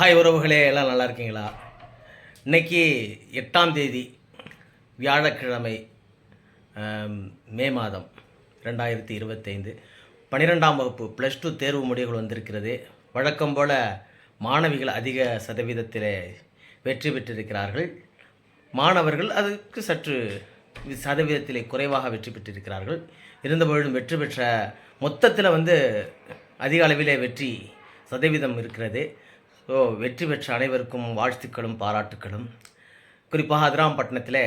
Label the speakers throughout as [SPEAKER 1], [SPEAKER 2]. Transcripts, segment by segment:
[SPEAKER 1] Hi உறவுகளே எல்லாம் நல்லா இருக்கீங்களா? இன்னைக்கு எட்டாம் தேதி வியாழக்கிழமை மே மாதம் ரெண்டாயிரத்தி இருபத்தைந்து. பன்னிரெண்டாம் வகுப்பு ப்ளஸ் டூ தேர்வு முடிவுகள் வந்திருக்கிறது. வழக்கம் போல் மாணவிகள் அதிக சதவீதத்தில் வெற்றி பெற்றிருக்கிறார்கள். மாணவர்கள் அதுக்கு சற்று சதவீதத்திலே குறைவாக வெற்றி பெற்றிருக்கிறார்கள். இருந்தபொழுதும் வெற்றி பெற்ற மொத்தத்தில் வந்து அதிக அளவிலே வெற்றி சதவீதம் இருக்கிறது. ஸோ வெற்றி பெற்ற அனைவருக்கும் வாழ்த்துக்களும் பாராட்டுக்களும். குறிப்பாக அதிராம்பட்டினத்தில்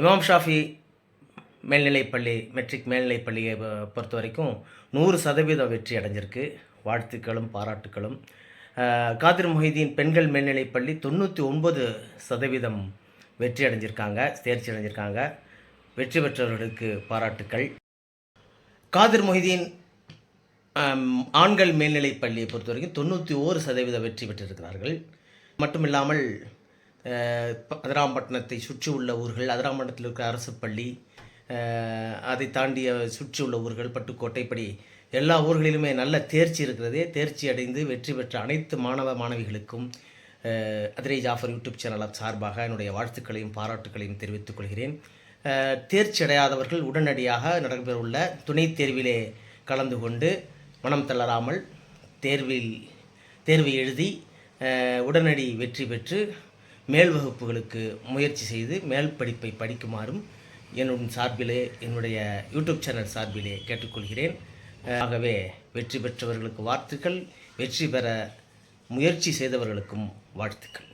[SPEAKER 1] இமாம் ஷாஃபி மேல்நிலைப்பள்ளி மெட்ரிக் மேல்நிலைப்பள்ளியை பொறுத்த வரைக்கும் நூறு சதவீதம் வெற்றி அடைஞ்சிருக்கு. வாழ்த்துக்களும் பாராட்டுக்களும். காதிர் மொஹிதீன் பெண்கள் மேல்நிலைப்பள்ளி தொண்ணூற்றி ஒன்பது சதவீதம் வெற்றி அடைஞ்சிருக்காங்க தேர்ச்சி அடைஞ்சிருக்காங்க. வெற்றி பெற்றவர்களுக்கு பாராட்டுக்கள். காதிர் மொஹிதீன் ஆண்கள் மேல்நிலைப் பள்ளியை பொறுத்த வரைக்கும் தொண்ணூற்றி ஓரு சதவீத வெற்றி பெற்றிருக்கிறார்கள். மட்டும் இல்லாமல் அதிராம்பட்டினத்தை சுற்றி உள்ள ஊர்கள் அதிராம்பட்டினத்தில் இருக்கிற அரசு பள்ளி அதை தாண்டிய சுற்றி உள்ள ஊர்கள் பட்டுக்கோட்டை இப்படி எல்லா ஊர்களிலுமே நல்ல தேர்ச்சி இருக்கிறது. தேர்ச்சி அடைந்து வெற்றி பெற்ற அனைத்து மாணவ மாணவிகளுக்கும் அதிரை ஜாஃபர் யூடியூப் சேனல் சார்பாக என்னுடைய வாழ்த்துக்களையும் பாராட்டுக்களையும் தெரிவித்துக் கொள்கிறேன். தேர்ச்சி அடையாதவர்கள் உடனடியாக நடைபெறவுள்ள துணைத் தேர்விலே கலந்து கொண்டு மனம் தளராமல் தேர்வில் தேர்வு எழுதி உடனடி வெற்றி பெற்று மேல் வகுப்புகளுக்கு முயற்சி செய்து மேல் படிப்பை படிக்குமாறும் என்னுடன் சார்பிலே என்னுடைய யூடியூப் சேனல் சார்பிலே கேட்டுக்கொள்கிறேன். ஆகவே வெற்றி பெற்றவர்களுக்கு வாழ்த்துக்கள் வெற்றி பெற முயற்சி செய்தவர்களுக்கும் வாழ்த்துக்கள்.